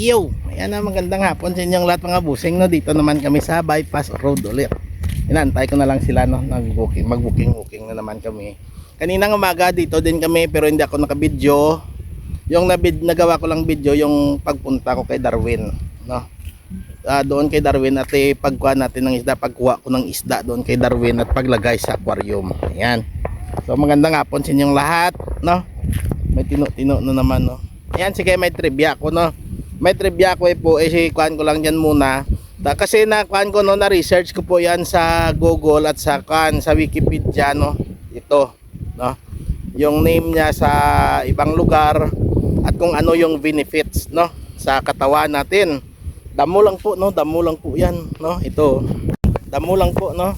Yo! Ayan na magandang hapon sa inyong lahat mga busing no. Dito naman kami sa bypass road ulit. Inaantay ko na lang sila no. Nag-booking, mag-booking-booking na naman kami. Kaninang umaga dito din kami pero hindi ako nakabidyo. Yung nabid, nagawa ko lang video yung pagpunta ko kay Darwin. No? Ah, doon kay Darwin at eh, pagkuha natin ng isda, pagkuha ko ng isda doon kay Darwin at paglagay sa aquarium. Ayan. So magandang hapon sa inyong lahat, no? May tino-tino na naman, no? Ayan, sige, may trivia ko, no? May trivia ko eh po, eh, kuhan ko lang dyan muna. Da, kasi na kuhan ko, no, na-research ko po yan sa Google at sa kuhan, sa Wikipedia, no? Ito, no? Yung name niya sa ibang lugar at kung ano yung benefits, no? Sa katawan natin. Damo lang po, no? Damo lang po yan, no? Ito. Damo lang po, no?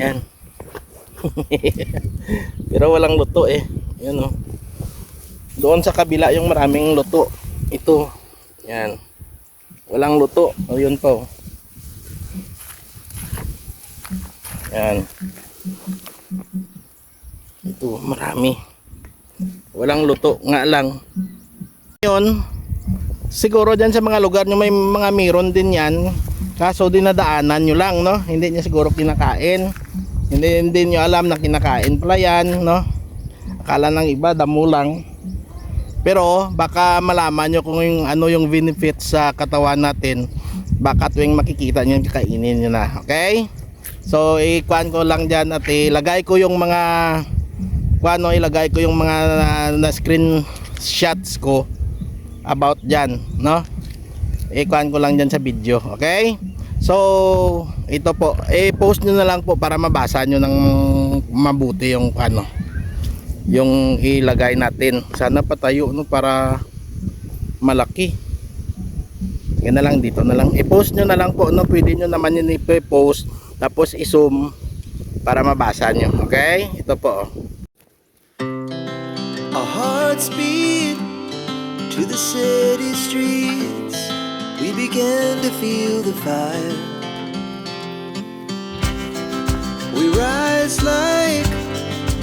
Yan. Pero walang luto eh. Yan oh. Doon sa kabila yung maraming luto. Ito. Yan. Walang luto. O yun po. Yan. Ito, marami. Walang luto nga lang. Yun. Siguro dyan sa mga lugar nyo may mga meron din yan. Kaso dinadaanan nyo lang, no? Hindi niya siguro kinakain. Hindi, hindi nyo alam na kinakain pala yan, no? Akala ng iba, damo lang. Pero baka malaman nyo kung yung, ano yung benefits sa katawan natin. Baka tuwing makikita nyo, kakainin nyo na. Okay? So, ikuan ko lang dyan at ilagay ko yung mga kuano, ilagay ko yung mga na, na screen shots ko about dyan, no? Ikuan ko lang dyan sa video, okay? So, ito po, i-post nyo na lang po para mabasa nyo ng mabuti yung ano, yung ilagay natin. Sana patayo no para malaki. Yan na lang dito na lang. I-post nyo na lang po no, pwede nyo naman yun i-post tapos i-zoom para mabasa nyo. Okay? Ito po. Our hearts beat to the city streets. We began to feel the fire. We rise like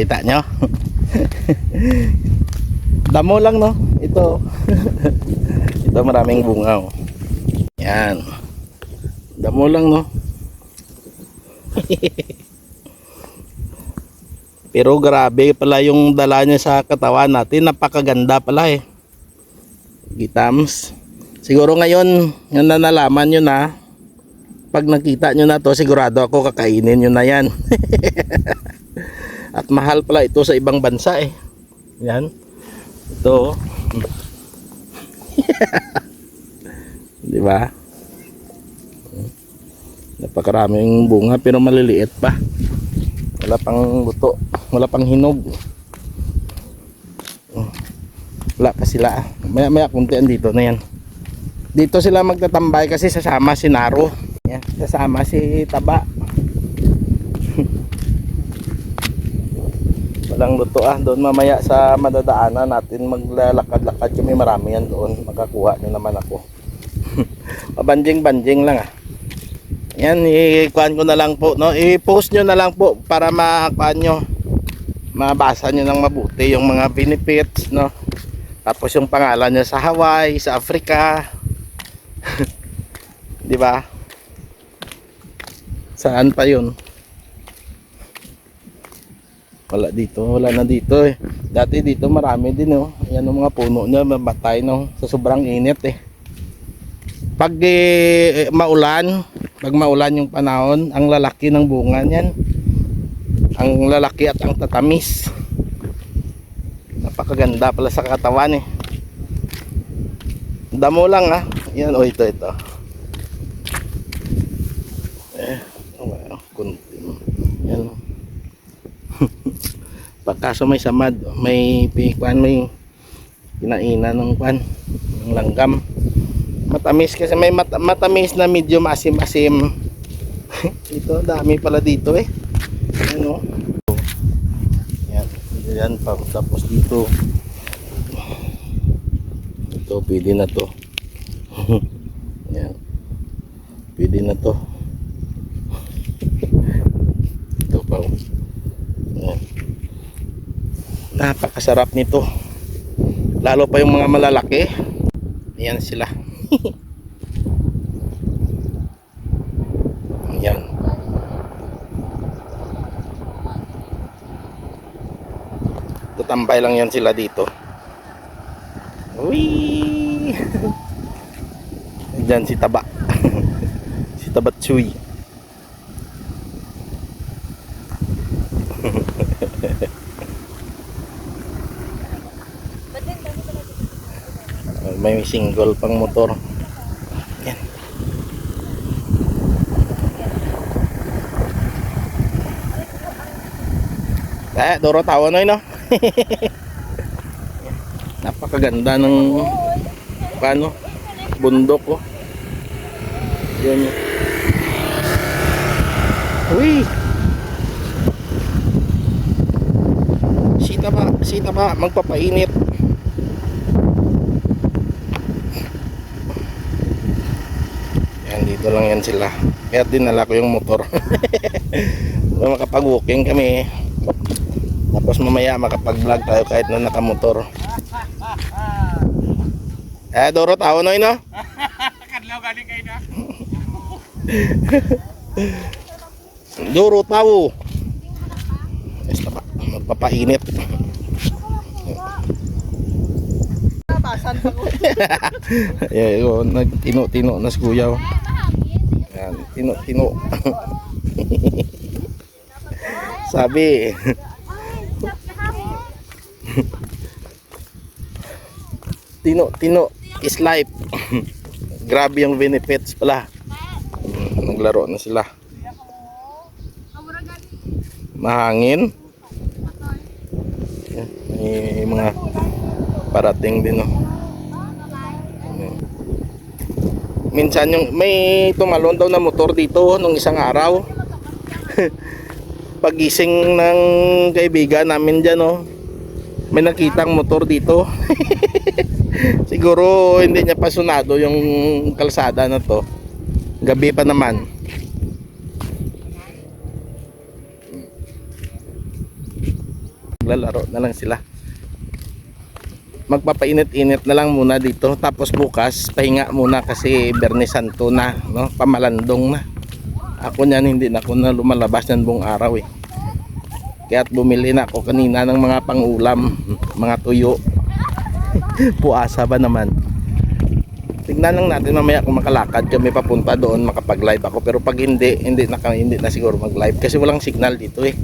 Kita nyo? Damo lang no. Ito. Ito maraming bunga oh. Yan. Damo lang no. Pero grabe pala yung dala niya sa katawan natin. Napakaganda pala eh. Gitams. Siguro ngayon, yun na nalaman nyo na. Pag nakita nyo na to, sigurado ako kakainin nyo na yan. Mahal pala ito sa ibang bansa eh. Yan. Ito. oh. Di ba? Napakaraming bunga pero maliliit pa. Wala pang luto. Wala pang hinog. Wala pa sila. Maya maya kuntian dito na yan. Dito sila magtatambay kasi sasama si Naro. Yan, sasama si Taba. Walang luto ah. Doon mamaya sa madadaanan natin maglalakad-lakad kami. Marami yan doon. Makakuha nyo naman ako. Pabanjing-banjing lang ah. Yan, i-kuhan ko na lang po, no? I-post nyo na lang po para ma-kuhan nyo. Mabasa nyo ng mabuti yung mga benefits, no? Tapos yung pangalan niya sa Hawaii, sa Africa. Di ba? Saan pa yun? Wala dito, wala na dito eh. Dati dito marami din oh. Yan ang mga puno niya, mabatay no. Sa sobrang init eh. Pag eh, maulan, pag maulan yung panahon, ang lalaki ng bunga niyan. Ang lalaki at ang tatamis. Napakaganda pala sa katawan eh. Damo lang ah. Yan oh ito ito. Eh, well, kunti. Yan. Pagkaso may samad, may pikwan, may kinainan ng kwan, ng langgam. Matamis kasi may mat matamis na medium asim-asim. ito, dami pala dito eh. Ano? Yan, yan pa tapos dito. Ito pwede na to. yan. Pwede na to. Ito pa. oh. Yan. Napakasarap nito. Lalo pa yung mga malalaki. Ayan sila. Yan. Tatambay lang yan sila dito. Uy! Diyan si Taba. si Tabatsuy. May single pang motor. Yan. Eh, Doro tawa na no? Napakaganda ng paano bundok ko. Yan yun. Uy! Sita ba? Sita ba? Magpapainit. Yan, dito lang yan sila. Kaya dinala ko yung motor. Para makapag-walking kami. Tapos mamaya makapag-vlog tayo kahit na nakamotor. Eh, Doro, tao na yun, no? Kadlaw galing kayo na. Duro, tao. Basta pa, magpapainit. Basan pa ko. Ayan, yun, nagtino-tino na si Kuya. Yan, tino-tino. Sabi, tino-tino is life. Grabe yung benefits pala. Mm, Naglaro na sila. Mahangin. May mga parating din oh. Ayan. Minsan yung may tumalon daw na motor dito nung isang araw. Pagising ng kaibigan namin dyan oh. May nakitang motor dito. Siguro hindi niya pasunado yung kalsada na to. Gabi pa naman. maglalaro na lang sila magpapainit-init na lang muna dito. Tapos bukas pahinga muna kasi Bernes Santo na no? Pamalandong na. Ako niyan hindi na ako na lumalabas ng buong araw eh. Kaya't bumili na ako kanina ng mga pangulam mga tuyo. Puasa ba naman? Tignan lang natin mamaya kung makalakad kami papunta doon makapag live ako. Pero pag hindi hindi na, hindi na siguro mag live kasi walang signal dito eh.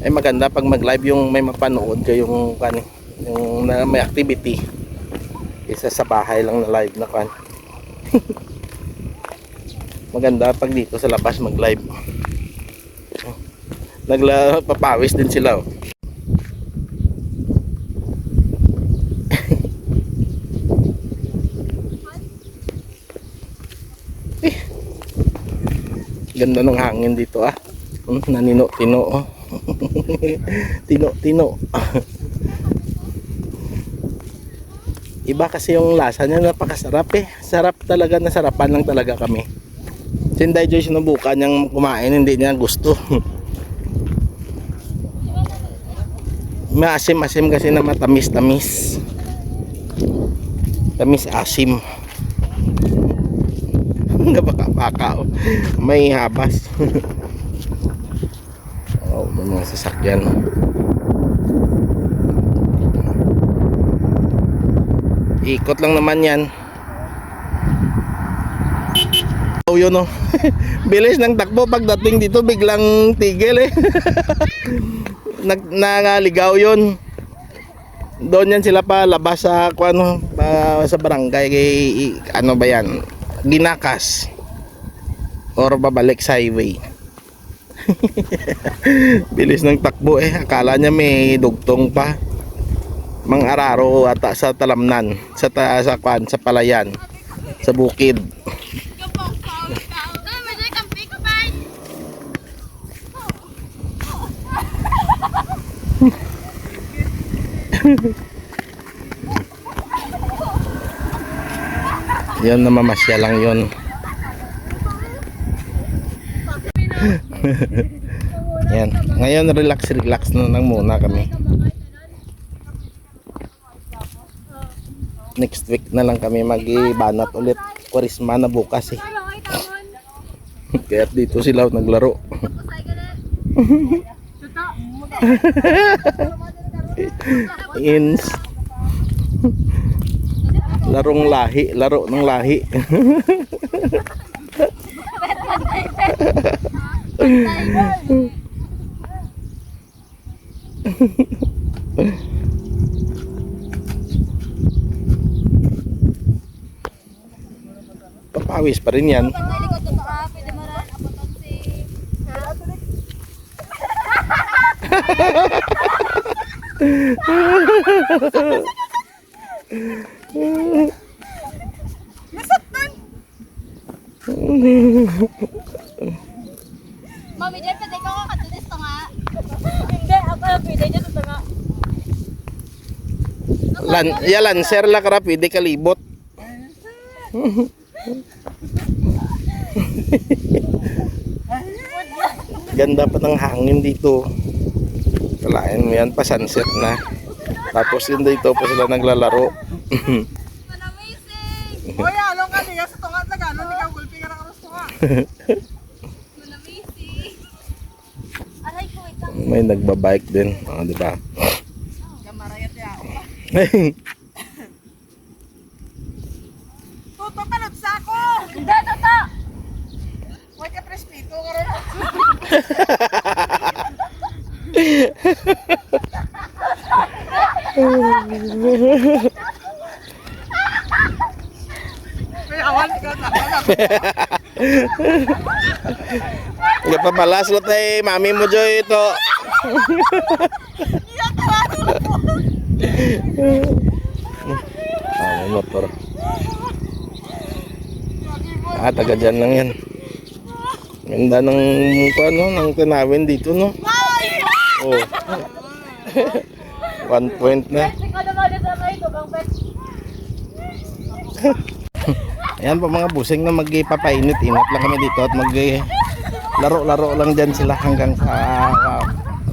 Ay maganda pag mag live yung may mapanood kayong kan yung na, may activity isa sa bahay lang na live na kan maganda pag dito sa labas mag live nagla papawis din sila oh. Eh. Ganda ng hangin dito ah. Hmm, Nanino-tino oh. Tino-tino. Iba kasi yung lasa niya napakasarap eh. Sarap talaga, nasarapan lang talaga kami. Si Inday Joy sinubukan niyang kumain, hindi niya gusto. Maasim-asim kasi na matamis-tamis. Tamis-asim. Gabaka-baka. oh. May habas. oh, mga sasakyan. Ikot lang naman yan. Oh, yun oh. Bilis ng takbo pagdating dito biglang tigil eh. Nag nangaligaw yun. Doon yan sila pa labas sa ano, pa, sa barangay kay ano ba yan? Ginakas. Or babalik sa highway. Bilis ng takbo eh. Akala niya may dugtong pa. Mang araro ata sa talamnan, sa ta, sa kwan, sa palayan, sa bukid. Yan namamasya lang yun. Yan. Ngayon relax relax na lang muna kami. Next week na lang kami mag-banat ulit. Kwarisma na bukas eh. Kaya dito sila naglaro. Ins. Larong lahi, laro ng lahi. Papawis pa rin yan. Mami, dyan pwede ka kakatulis to nga. Hindi, ako pwede dyan to nga. Lan, ya lancer la kara pwede kalibot. Ganda pa ng hangin dito. Kalain mo yan pa sunset na. Tapos yun dito pa sila naglalaro. Amazing! Hoy, along ka niya sa tungat na gano'n, ikaw gulpi ka na wait lang. May nagbabike din. Oh, di ba? Gamarayat ya ako. Tuto ka sa ako! Hindi, tata! Huwag ka prespito ka rin. May awan ka na. Gapabalas lo tay mami mo joy ito. Ah, motor. Ah, taga dyan lang yan. Ganda ng ano, ng tanawin dito, no? Oh. One point na. Ayan po mga busing na magpapainit-init lang kami dito at mag laro-laro lang dyan sila hanggang sa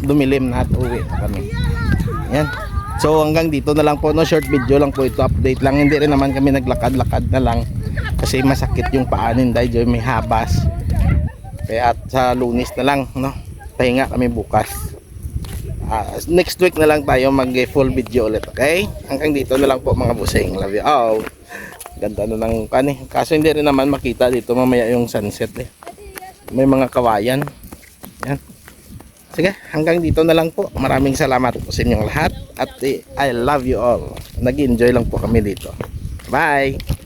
dumilim na at uwi kami. Yan. So hanggang dito na lang po no short video lang po ito update lang hindi rin naman kami naglakad-lakad na lang kasi masakit yung paanin dahil may habas. Kaya sa lunis na lang no pahinga kami bukas. Ah, next week na lang tayo mag full video ulit okay? Hanggang dito na lang po mga busing. Love you all. Ganda na ng kani. Kaso hindi rin naman makita dito mamaya yung sunset eh. May mga kawayan. Yan. Sige, hanggang dito na lang po. Maraming salamat po sa inyong lahat. At eh, I love you all. Nag-enjoy lang po kami dito. Bye!